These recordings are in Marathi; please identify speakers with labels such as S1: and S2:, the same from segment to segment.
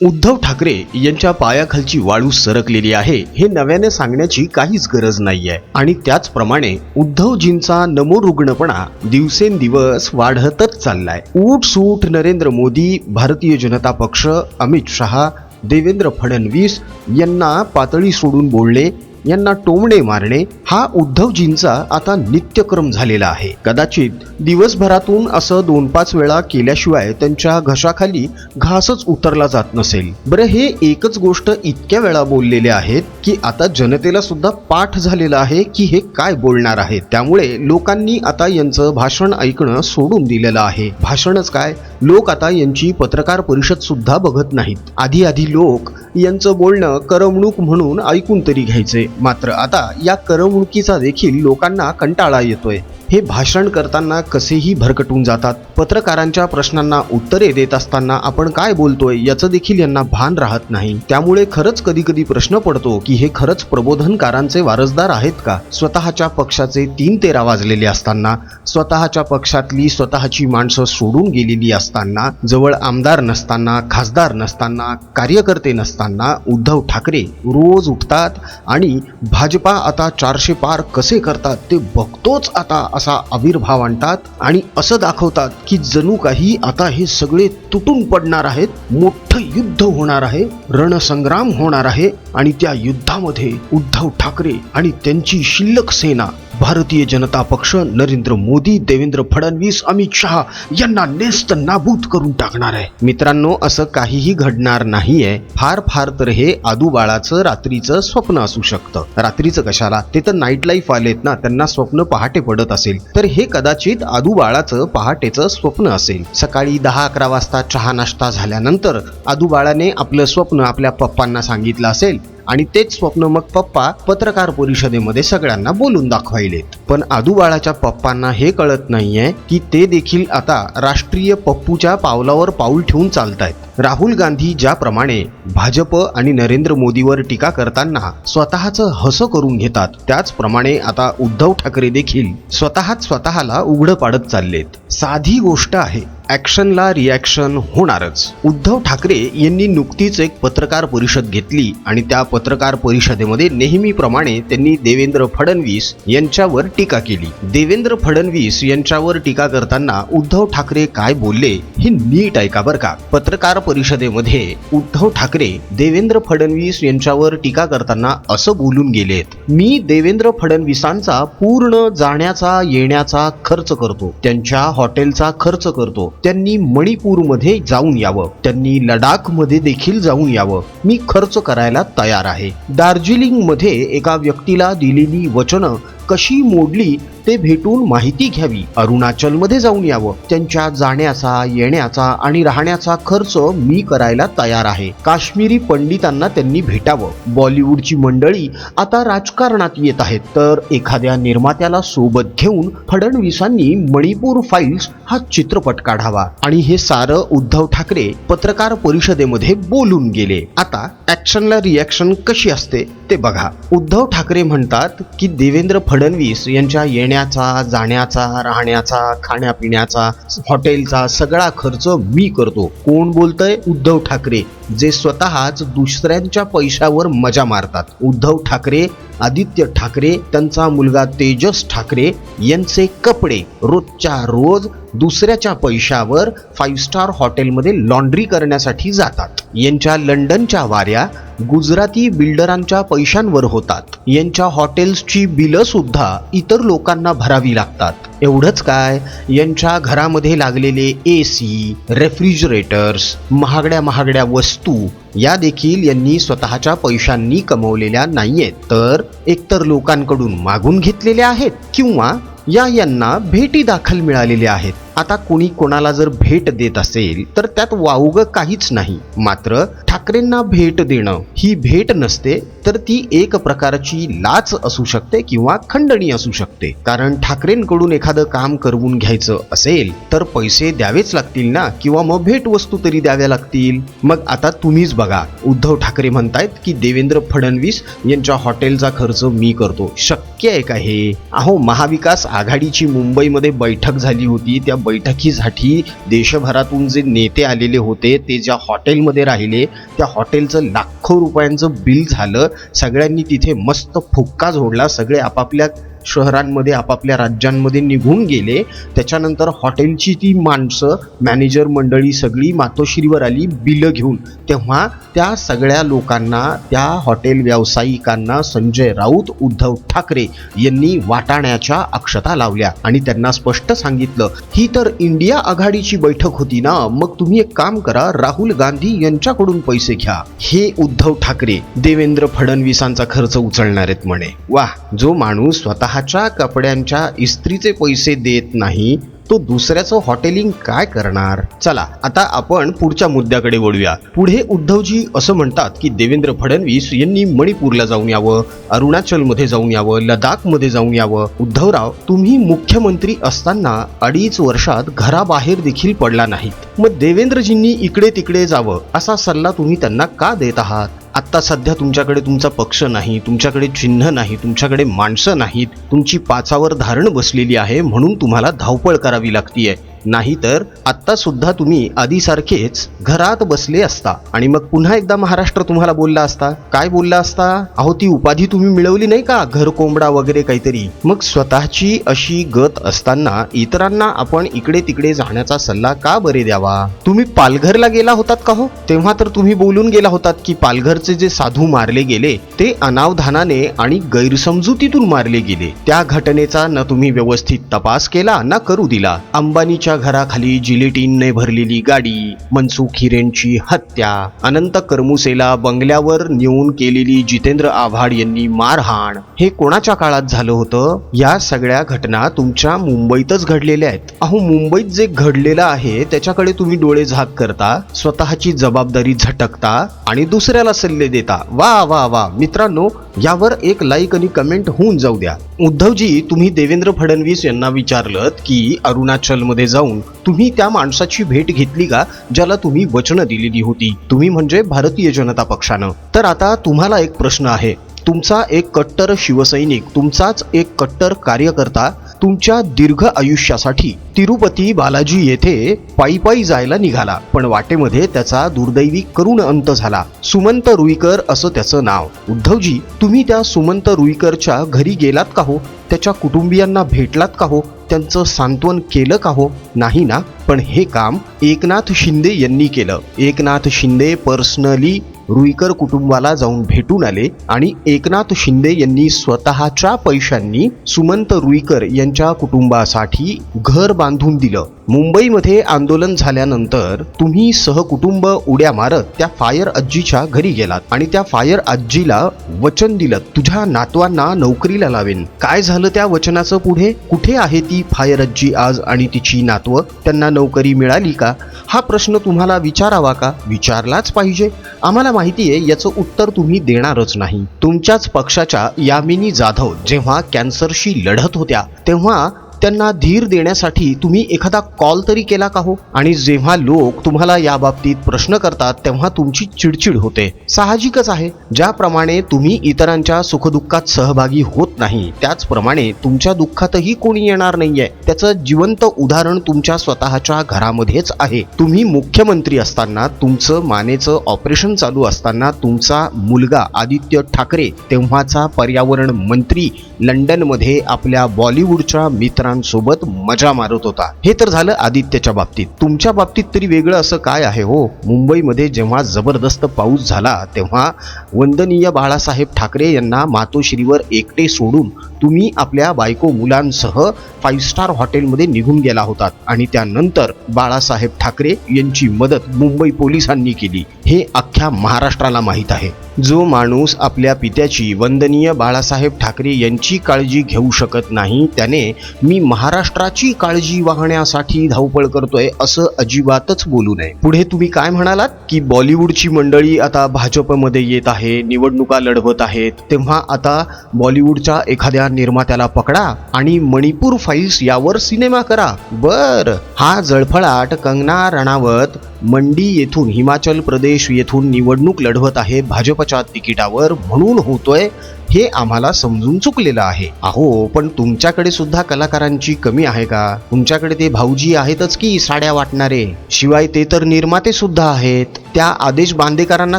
S1: उद्धव ठाकरे यांच्या पायाखालची वाळू सरकलेली आहे हे नव्याने सांगण्याची काहीच गरज नाहीये. आणि त्याचप्रमाणे उद्धवजींचा नमो रुग्णपणा दिवसेंदिवस वाढतच चाललाय. ऊट सूट नरेंद्र मोदी भारतीय जनता पक्ष अमित शहा देवेंद्र फडणवीस यांना पातळी सोडून बोलणे यांना टोमणे मारणे हा उद्धवजींचा आता नित्यक्रम झालेला आहे. कदाचित दिवसभरातून असं दोन पाच वेळा केल्याशिवाय त्यांच्या घशाखाली घासच उतरला जात नसेल. बरं हे एकच गोष्ट इतक्या वेळा बोललेले आहेत की आता जनतेला सुद्धा पाठ झालेला आहे की हे काय बोलणार आहेत. त्यामुळे लोकांनी आता यांचं भाषण ऐकणं सोडून दिलेलं आहे. भाषणच काय? लोक आता यांची पत्रकार परिषद सुद्धा बघत नाहीत. आधी आधी लोक यांचं बोलणं करमणूक म्हणून ऐकून तरी घ्यायचे. मात्र आता या करमणुकीचा देखील लोकांना कंटाळा येतोय. हे भाषण करताना कसेही भरकटून जातात. पत्रकारांच्या प्रश्नांना उत्तरे देत असताना आपण काय बोलतोय याचं देखील यांना भान राहत नाही. त्यामुळे खरंच कधी कधी प्रश्न पडतो की हे खरंच प्रबोधनकारांचे वारसदार आहेत का? स्वतःच्या पक्षाचे तीन तेरा वाजलेले असताना स्वतःच्या पक्षातली स्वतःची माणसं सोडून गेलेली असताना जवळ आमदार नसताना खासदार नसताना कार्यकर्ते नसताना उद्धव ठाकरे रोज उठतात आणि भाजपा आता चारशे पार कसे करतात ते बघतोच आता असा आविर्भाव आणतात आणि असं दाखवतात की जणू काही आता हे सगळे तुटून पडणार आहेत मोठं युद्ध होणार आहे रणसंग्राम होणार आहे आणि त्या युद्धामध्ये उद्धव ठाकरे आणि त्यांची शिल्लक सेना भारतीय जनता पक्ष नरेंद्र मोदी देवेंद्र फडणवीस अमित शहा यांना नेस्त नाबूद करून टाकणार आहे. मित्रांनो असं काहीही घडणार नाहीये. फार फार तर हे आदू बाळाचं रात्रीचं स्वप्न असू शकतं. रात्रीचं कशाला? ते तर नाईट लाईफ आलेत ना. त्यांना स्वप्न पहाटे पडत असेल. तर हे कदाचित आदू बाळाचं पहाटेचं स्वप्न असेल. सकाळी दहा अकरा वाजता चहा नाश्ता झाल्यानंतर आदू बाळाने आपलं स्वप्न आपल्या पप्पांना सांगितलं असेल आणि तेच स्वप्न मग पप्पा पत्रकार परिषदेमध्ये सगळ्यांना बोलून दाखवायलेत. पण आदुबाळाच्या पप्पांना हे कळत नाहीये की ते देखील आता राष्ट्रीय पप्पूच्या पावलावर पाऊल ठेवून चालतायत. राहुल गांधी ज्याप्रमाणे भाजप आणि नरेंद्र मोदीवर टीका करताना स्वतःचं हसं करून घेतात त्याचप्रमाणे आता उद्धव ठाकरे देखील स्वतःच स्वतःला उघडं पाडत चाललेत. साधी गोष्ट आहे. ॲक्शनला रिॲक्शन होणारच. उद्धव ठाकरे यांनी नुकतीच एक पत्रकार परिषद घेतली आणि त्या पत्रकार परिषदेमध्ये नेहमीप्रमाणे त्यांनी देवेंद्र फडणवीस यांच्यावर टीका केली. देवेंद्र फडणवीस यांच्यावर टीका करताना उद्धव ठाकरे काय बोलले हे नीट ऐका बरं का. पत्रकार परिषदेमध्ये उद्धव ठाकरे देवेंद्र फडणवीस यांच्यावर टीका करताना असं बोलून गेलेत. मी देवेंद्र फडणवीसांचा पूर्ण जाण्याचा येण्याचा खर्च करतो. त्यांच्या हॉटेलचा खर्च करतो. त्यांनी मणिपूरमध्ये जाऊन यावं. त्यांनी लडाखमध्ये देखील जाऊन यावं. मी खर्च करायला तयार आहे. दार्जिलिंगमध्ये एका व्यक्तीला दिलेली वचनं कशी मोडली ते भेटून माहिती घ्यावी. अरुणाचलमध्ये जाऊन यावं. त्यांच्या जाण्याचा येण्याचा आणि राहण्याचा खर्च मी करायला तयार आहे. काश्मीरी पंडितांना त्यांनी भेटावं. बॉलिवूडची मंडळी आता राजकारणात येत आहेत. तर एखाद्या निर्मात्याला सोबत घेऊन फडणवीसांनी मणिपूर फाईल्स हा चित्रपट काढावा. आणि हे सारं उद्धव ठाकरे पत्रकार परिषदेमध्ये बोलून गेले. आता ऍक्शनला रिॲक्शन कशी असते ते बघा. उद्धव ठाकरे म्हणतात की देवेंद्र फडणवीस यांच्या येण्या येण्याचा जाण्याचा राहण्याचा खाण्यापिण्याचा हॉटेलचा सगळा खर्च मी करतो. कोण बोलतय? उद्धव ठाकरे. जे स्वतःच दुसऱ्यांच्या पैशावर मजा मारतात. उद्धव ठाकरे आदित्य ठाकरे त्यांचा मुलगा तेजस ठाकरे यांचे कपडे रोजच्या रोज दुसऱ्याच्या पैशावर फाईव्ह स्टार हॉटेलमध्ये लॉन्ड्री करण्यासाठी जातात. यांच्या लंडनच्या वाऱ्या गुजराती बिल्डरांच्या पैशांवर होतात. यांच्या हॉटेल्सची बिलं सुद्धा इतर लोकांना भरावी लागतात. एवढंच काय यांच्या घरामध्ये लागलेले ए सी रेफ्रिजरेटर्स महागड्या महागड्या वस्तू या देखील यांनी स्वतःच्या पैशांनी कमवलेल्या नाहीयेत. तर एकतर लोकांकडून मागून घेतलेल्या आहेत किंवा या यांना भेटी दाखल मिळालेल्या आहेत. आता कुणी कोणाला जर भेट देत असेल तर त्यात वावग काहीच नाही. मात्र ठाकरेंना भेट देणं ही भेट नसते तर ती एक प्रकारची लाच असू शकते किंवा खंडणी असू शकते. कारण ठाकरेंकडून एखादं काम करवून घ्यायचं असेल तर पैसे द्यावेच लागतील ना? किंवा मग भेट वस्तू तरी द्याव्या लागतील? मग आता तुम्हीच बघा. उद्धव ठाकरे म्हणतायत की देवेंद्र फडणवीस यांच्या हॉटेलचा खर्च मी करतो. शक्य आहे का हे? अहो महाविकास आघाडीची मुंबईमध्ये बैठक झाली होती त्या बैठकीसाठी देशभरातून जे नेते आलेले होते ते ज्या हॉटेलमध्ये राहिले त्या हॉटेलचं लाखो रुपयांचं बिल झालं सगळ्यांनी तिथे मस्त फुक्का झोडला सगळे आपापल्या शहरांमध्ये आपापल्या राज्यांमध्ये निघून गेले. त्याच्यानंतर हॉटेलची ती माणसं मॅनेजर मंडळी सगळी मातोश्रीवर आली बिलं घेऊन. तेव्हा त्या सगळ्या लोकांना त्या हॉटेल व्यावसायिकांना संजय राऊत उद्धव ठाकरे यांनी वाटाण्याच्या अक्षता लावल्या आणि त्यांना स्पष्ट सांगितलं ही तर इंडिया आघाडीची बैठक होती ना मग तुम्ही एक काम करा राहुल गांधी यांच्याकडून पैसे घ्या. हे उद्धव ठाकरे देवेंद्र फडणवीसांचा खर्च उचलणार आहेत म्हणे. वा जो माणूस स्वतः स्वतःच्या कपड्यांच्या इस्त्रीचे पैसे देत नाही तो दुसऱ्याचं हॉटेलिंग काय करणार? चला आता आपण पुढच्या मुद्द्याकडे वळूया. पुढे उद्धवजी असं म्हणतात की देवेंद्र फडणवीस यांनी मणिपूरला जाऊन यावं अरुणाचलमध्ये जाऊन यावं लडाखमध्ये जाऊन यावं. उद्धवराव तुम्ही मुख्यमंत्री असताना अडीच वर्षात घराबाहेर देखील पडला नाहीत. मग देवेंद्रजींनी इकडे तिकडे जावं असा सल्ला तुम्ही त्यांना का देत आहात? आत्ता सध्या तुमच्याकडे तुमचा पक्ष नाही तुमच्याकडे चिन्ह नाही तुमच्याकडे माणसं नाहीत तुमची पाचावर धारण बसलेली आहे म्हणून तुम्हाला धावपळ करावी लागतीये. नाहीतर आत्ता सुद्धा तुम्ही आधीसारखेच घरात बसले असता. आणि मग पुन्हा एकदा महाराष्ट्र तुम्हाला बोलला असता. काय बोलला असता? अहो ती उपाधी तुम्ही मिळवली नाही का? घर कोंबडा वगैरे काहीतरी. मग स्वतःची अशी गत असताना इतरांना आपण इकडे तिकडे जाण्याचा सल्ला का बरे द्यावा? तुम्ही पालघरला गेला होतात का हो? तेव्हा तर तुम्ही बोलून गेला होतात की पालघरचे जे साधू मारले गेले ते अनावधानाने आणि गैरसमजुतीतून मारले गेले. त्या घटनेचा न तुम्ही व्यवस्थित तपास केला ना करू दिला. अंबानीच्या घराखाली जिलेटिनने भरलेली गाडी मनसुख हिरेंची हत्या अनंत करमुसेला बंगल्यावर नेऊन केलेली जितेंद्र आव्हाड यांनी मारहाण. हे कोणाच्या काळात झालं होतं? या सगळ्या घटना तुमच्या मुंबईतच घडलेल्या आहेत. अहो मुंबईत जे घडलेलं आहे त्याच्याकडे तुम्ही डोळे झाक करता स्वतःची जबाबदारी झटकता आणि दुसऱ्याला सल्ले देता. वा वा वा. मित्रांनो यावर एक लाईक आणि कमेंट होऊन जाऊ द्या. उद्धवजी तुम्ही देवेंद्र फडणवीस यांना विचारलं की अरुणाचलमध्ये जाऊन तुम्ही त्या माणसाची भेट घेतली का ज्याला तुम्ही वचनं दिलेली होती? तुम्ही म्हणजे भारतीय जनता पक्षानं. तर आता तुम्हाला एक प्रश्न आहे. तुमचा एक कट्टर शिवसैनिक तुमचाच एक कट्टर कार्यकर्ता तुमच्या दीर्घ आयुष्यासाठी तिरुपती बालाजी येथे पायी पायी जायला निघाला. पण वाटेमध्ये त्याचा दुर्दैवी करुण अंत झाला. सुमंत रुईकर असं त्याचं नाव. उद्धवजी तुम्ही त्या सुमंत रुईकरच्या घरी गेलात का हो? त्याच्या कुटुंबियांना भेटलात का हो? त्यांचं सांत्वन केलं का हो? नाही ना? पण हे काम एकनाथ शिंदे यांनी केलं. एकनाथ शिंदे पर्सनली रुईकर कुटुंबाला जाऊन भेटून आले आणि एकनाथ शिंदे यांनी स्वतःच्या पैशांनी सुमंत रुईकर यांच्या कुटुंबासाठी घर बांधून दिलं. मुंबईमध्ये आंदोलन झाल्यानंतर तुम्ही सहकुटुंब उड्या मारत त्या फायर आजीच्या घरी गेलात आणि त्या फायर आजीला वचन दिलं तुझ्या नातवांना नोकरीला लावेन. काय झालं त्या वचनाचं पुढे? कुठे आहे ती फायर आजी आज आणि तिची नातवं? त्यांना नोकरी मिळाली का? हा प्रश्न तुम्हाला विचारावा का? विचारलाच पाहिजे. आम्हाला माहिती आहे याचं उत्तर तुम्ही देणारच नाही. तुमच्याच पक्षाच्या यामिनी जाधव जेव्हा कॅन्सरशी लढत होत्या तेव्हा त्यांना धीर देण्यासाठी तुम्ही एखादा कॉल तरी केला का हो? आणि जेव्हा लोक तुम्हाला या बाबतीत प्रश्न करतात तेव्हा तुमची चिडचिड होते. साहजिकच आहे. ज्याप्रमाणे तुम्ही इतरांच्या सुखदुःखात सहभागी होत नाही त्याचप्रमाणे तुमच्या दुःखातही कोणी येणार नाहीये. त्याचं जिवंत उदाहरण तुमच्या स्वतःच्या घरामध्येच आहे. तुम्ही मुख्यमंत्री असताना तुमचं मानेचं ऑपरेशन चालू असताना तुमचा मुलगा आदित्य ठाकरे तेव्हाचा पर्यावरण मंत्री लंडनमध्ये आपल्या बॉलिवूडच्या मित्रांसोबत मजा मारत होता. हे तर झालं आदित्यच्या बाबतीत. तुमच्या बाबतीत तरी वेगळं असं काय आहे हो? मुंबईमध्ये जेव्हा जबरदस्त पाऊस झाला तेव्हा वंदनीय बाळासाहेब ठाकरे यांना मातोश्रीवर एकटे सोडून तुम्ही आपल्या बायको मुलांसह फाईव्ह स्टार हॉटेलमध्ये निघून गेला होतात आणि त्यानंतर बाळासाहेब ठाकरे यांची मदत मुंबई पोलिसांनी केली. हे अख्ख्या महाराष्ट्राला माहीत आहे. जो माणूस आपल्या पित्याची वंदनीय बाळासाहेब ठाकरे यांची काळजी घेऊ शकत नाही त्याने मी महाराष्ट्राची काळजी वाहण्यासाठी धावपळ करतोय असं अजिबातच बोलू नये. पुढे तुम्ही काय म्हणालात? की बॉलिवूडची मंडळी आता भाजपमध्ये येत आहे निवडणुका लढवत आहेत तेव्हा आता बॉलिवूडच्या एखाद्या निर्मात्याला पकडा आणि मणिपूर फाईल्स यावर सिनेमा करा. बर. हा जळफळाट कंगना रणावत मंडी येथून हिमाचल प्रदेश येथून निवडणूक लढवत आहे भाजप तिकिटावर म्हणून होतोय हे आम्हाला समजून चुकलेलं आहे. अहो पण तुमच्याकडे सुद्धा कलाकारांची कमी आहे का? तुमच्याकडे ते भाऊजी आहेतच की साड्या वाटणारे? शिवाय ते तर निर्माते सुद्धा आहेत. त्या आदेश बांदेकरांना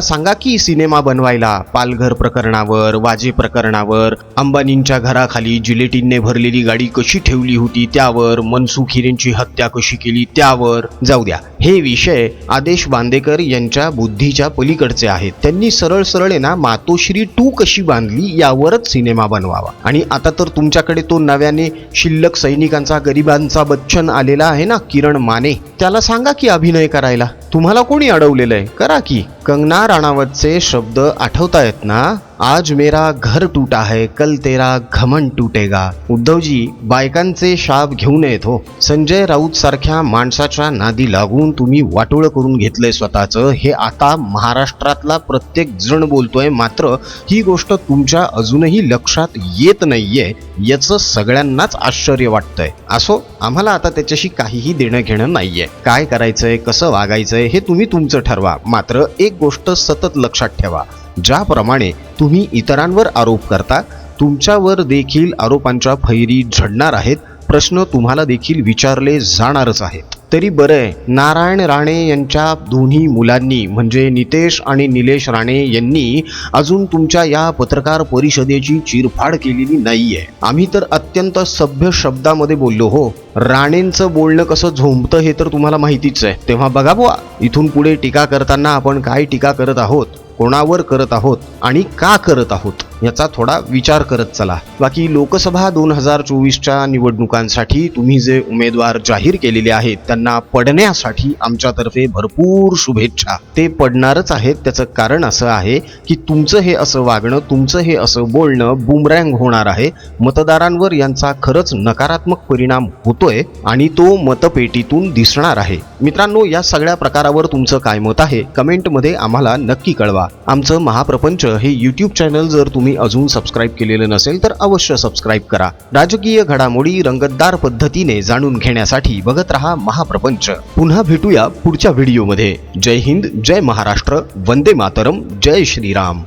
S1: सांगा की सिनेमा बनवायला पालघर प्रकरणावर वाजे प्रकरणावर अंबानींच्या घराखाली जिलेटिनने भरलेली गाडी कशी ठेवली होती त्यावर मनसुख हिरेंची हत्या कशी केली त्यावर? जाऊ द्या. हे विषय आदेश बांदेकर यांच्या बुद्धीच्या पलीकडचे आहेत. त्यांनी सरळ सरळ आहे ना मातोश्री टू कशी बांधली यावरच सिनेमा बनवावा. आणि आता तर तुमच्याकडे तो नव्याने शिल्लक सैनिकांचा गरिबांचा बच्चन आलेला आहे ना किरण माने. त्याला सांगा की अभिनय करायला. तुम्हाला कोणी अडवलेलं आहे करा की. कंगना राणावतचे शब्द आठवतायत ना? आज मेरा घर टूटा है कल तेरा घमन टूटेगा। उद्धवजी बायकांचे शाप घेऊ नयेत हो। संजय राऊत सारख्या माणसाच्या नादी लागून तुम्ही वाटोळं करून घेतलंय स्वतःचं हे आता महाराष्ट्रातला प्रत्येक जण बोलतोय मात्र ही गोष्ट तुमच्या अजूनही लक्षात येत नाहीये याचं सगळ्यांनाच आश्चर्य वाटतंय. असो आम्हाला आता त्याच्याशी काहीही देणं घेणं नाहीये. काय करायचंय कसं वागायचंय हे तुम्ही तुमचं ठरवा. मात्र एक गोष्ट सतत लक्षात ठेवा. ज्याप्रमाणे तुम्ही इतरांवर आरोप करता तुमच्यावर देखील आरोपांच्या फैरी झडणार आहेत प्रश्न तुम्हाला देखील विचारले जाणारच आहेत. तरी बरं आहे नारायण राणे यांच्या दोन्ही मुलांनी म्हणजे नितेश आणि निलेश राणे यांनी अजून तुमच्या या पत्रकार परिषदेची चिरफाड केलेली नाहीये. आम्ही तर अत्यंत सभ्य शब्दामध्ये बोललो हो. राणेंचं बोलणं कसं झोंबतं हे तर तुम्हाला माहितीच आहे. तेव्हा बघा बुवा इथून पुढे टीका करताना आपण काय टीका करत आहोत? कोणावर करत आहोत आणि का करत आहोत? याचा थोडा विचार करत चला. बाकी लोकसभा दोन हजार चोवीसच्या निवडणुकांसाठी तुम्ही जे उमेदवार जाहीर केलेले आहेत त्यांना पडण्यासाठी आमच्यातर्फे भरपूर शुभेच्छा. ते पडणारच आहेत त्याचं कारण असं आहे की तुमचं हे असं वागणं तुमचं हे असं बोलणं बुमरँग होणार आहे. मतदारांवर यांचा खरंच नकारात्मक परिणाम होतोय आणि तो मतपेटीतून दिसणार आहे. मित्रांनो या सगळ्या प्रकारावर तुमचं काय मत आहे? कमेंटमध्ये आम्हाला नक्की कळवा. आमचं महाप्रपंच हे यूट्यूब चॅनल जर तुम्ही तुम्ही अजून सबस्क्राईब केलेलं नसेल तर अवश्य सबस्क्राईब करा. राजकीय घडामोडी रंगतदार पद्धतीने जाणून घेण्यासाठी बघत रहा महाप्रपंच. पुन्हा भेटूया पुढच्या व्हिडिओमध्ये जय हिंद जय महाराष्ट्र वंदे मातरम जय श्रीराम.